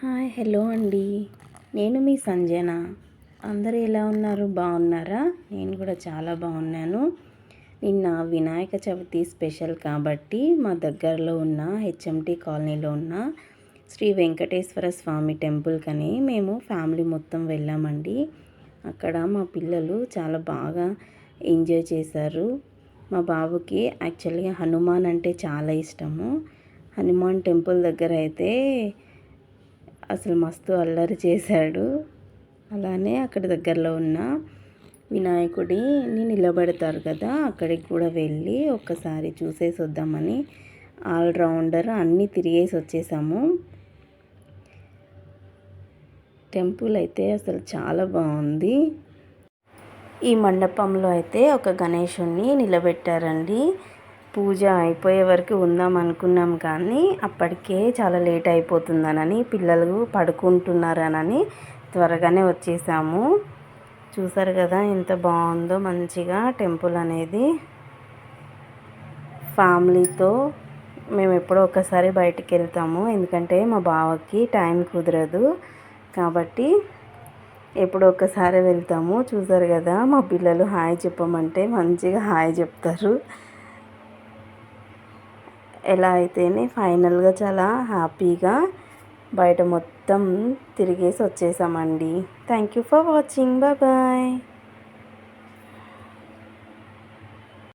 Hi hello అండి. నేను మీ సంజన. అందరూ ఎలా ఉన్నారు? బాగున్నారా? నేను కూడా చాలా బాగున్నాను. నిన్న వినాయక చవితి స్పెషల్ కాబట్టి మా దగ్గరలో ఉన్న హెచ్ఎంటి కాలనీలో ఉన్న శ్రీ వెంకటేశ్వర స్వామి టెంపుల్కని మేము ఫ్యామిలీ మొత్తం వెళ్ళామండి. అక్కడ మా పిల్లలు చాలా బాగా ఎంజాయ్ చేశారు. మా బాబుకి యాక్చువల్గా హనుమాన్ అంటే చాలా ఇష్టము. హనుమాన్ టెంపుల్ దగ్గర అయితే అసలు మస్తు అల్లరి చేశాడు. అలానే అక్కడ దగ్గరలో ఉన్న వినాయకుడిని నిలబెడతారు కదా అక్కడికి కూడా వెళ్ళి ఒక్కసారి చూసేసి వద్దామని ఆల్రౌండర్ అన్నీ తిరిగేసి వచ్చేసాము. టెంపుల్ అయితే అసలు చాలా బాగుంది. ఈ మండపంలో అయితే ఒక గణేషుణ్ణి నిలబెట్టారండి. పూజ అయిపోయే వరకు ఉందాం అనుకున్నాం కానీ అప్పటికే చాలా లేట్ అయిపోతుందనని పిల్లలు పడుకుంటున్నారనని త్వరగానే వచ్చేసాము. చూసారు కదా ఎంత బాగుందో మంచిగా టెంపుల్ అనేది ఫ్యామిలీతో మేము ఎప్పుడో ఒకసారి బయటికి వెళ్తాము. ఎందుకంటే మా బావకి టైం కుదరదు కాబట్టి ఎప్పుడో ఒకసారి వెళ్తాము. చూసారు కదా మా పిల్లలు హాయ్ చెప్పమంటే మంచిగా హాయ్ చెప్తారు. ఎలా అయితేనే ఫైనల్గా చాలా హ్యాపీగా బయట మొత్తం తిరిగేసి వచ్చేసామండి. Thank you for watching bye bye